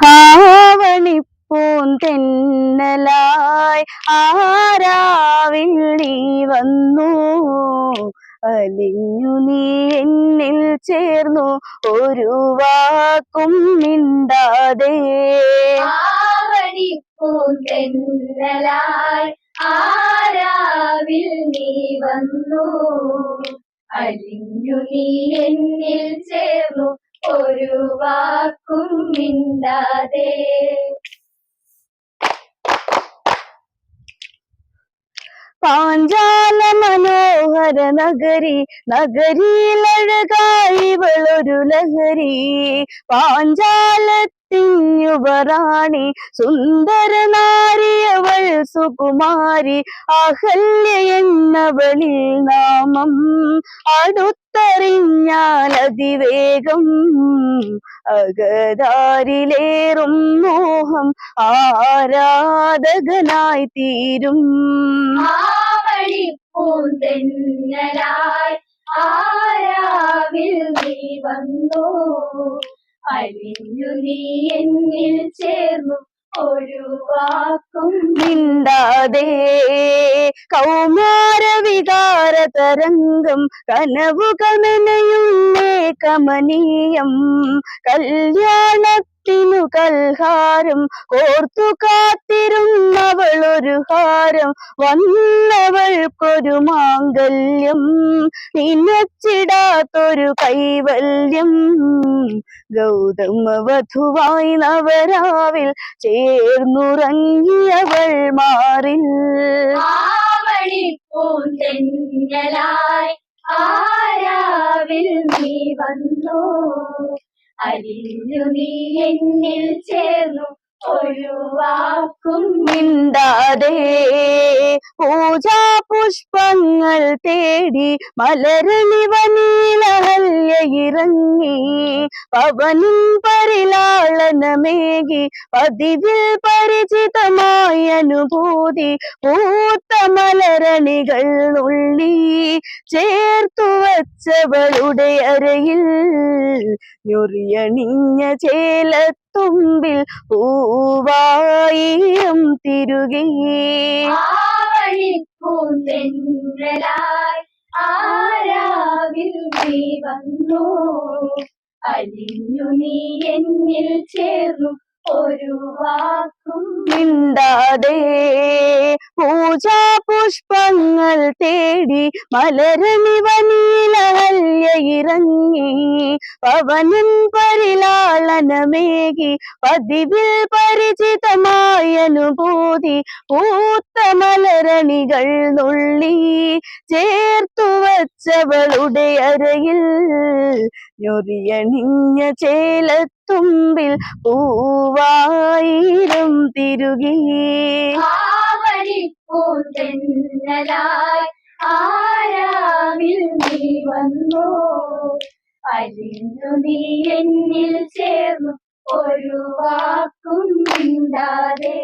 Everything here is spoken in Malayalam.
ആവണിപ്പൂന്തെന്നലായി ആരാവിൽ നീ വന്നു? അലിഞ്ഞു നീ എന്നിൽ ചേർന്നു. ഒരു വാക്കും മിണ്ടാതെ. ആവണിപ്പൂന്തെന്നലായി ആരാവിൽ നീ വന്നു? അലിഞ്ഞു നീ എന്നിൽ ചേർന്നു. ഒരു വാക്കും മിണ്ടാതെ. പാഞ്ചാല മനോഹര നഗരി നഗരിയിലഴകായി ഇവളൊരു ലഹരി. പാഞ്ചാലത്തിഞ്ഞുപറാണി സുന്ദര നാരിയവൾ സുകുമാരി അഹല്യ എന്നവളിൽ നാമം അടുത്തറിഞ്ഞാൽ അതിവേഗം അകതാരിലേറും മോഹം ആരാധകനായി തീരും. ആരാവിൽ നീ വന്നു? അലിഞ്ഞു നീ എന്നിൽ ചേർന്നു ഒരു വാക്കും മിണ്ടാതെ കൗമാര വികാര തരംഗം കനവുകൾ മെനയുന്നേ കമനീയം. കല്യാണത്തിനു കൽഹാരം കോർത്തു കാത്തിരുന്നവളൊരു ഹാരം വന്നവൾക്കൊരു മാംഗല്യം നിനച്ചിടാത്തൊരു കൈവല്യം. ഗൗതമ വധുവായി നവരാവിൽ ചേർന്നുറങ്ങിയവൾ മാറിൽ. ആവണിപ്പൂന്തെന്നലായി ആരാവിൽ നീ വന്നു? അലിഞ്ഞു നീ എന്നിൽ ചേർന്നു ഒഴിവാക്കും. നിന്താതെ പൂജാ പുഷ്പങ്ങൾ തേടി മലരണിവ വനീലഹല്യ ഇറങ്ങി പവനും പരിലാളനമേകി പതിവിൽ പരിചിതമായ അനുഭൂതി പൂത്ത മലരണികൾ ഉള്ളി ചേർത്തു വച്ചവളുടെ അരയിൽ ഞൊറിയണിഞ്ഞ ചേലത്തുമ്പിൽ പൂവായിരം തിരുകി. ആവണിപ്പൂന്തെന്നലായി ആരാവിൽ നീ വന്നു? അലിഞ്ഞു നീ എന്നിൽ ചേർന്നു. ഒരു വാക്കും മിണ്ടാതെ പൂജാ പുഷ്പങ്ങൾ തേടി മലരണി വനീലഹല്യ ഇറങ്ങി പവനും പരിലാളനമേകി പതിവിൽ പരിചിതമായ അനുഭൂതി പൂത്ത മലരണികൾ നുള്ളി. ചേർത്തു വച്ചവളുടെ അരയിൽ ഞൊറിയണിഞ്ഞ ചേലത്തുമ്പിൽ പൂവായിരം തിരുകി. ആവണിപ്പൂന്തെന്നലായി ആരാമിൽ നീ വന്നു? അലിഞ്ഞു നീ എന്നിൽ ചേർന്നു ഒരു വാക്കും മിണ്ടാതെ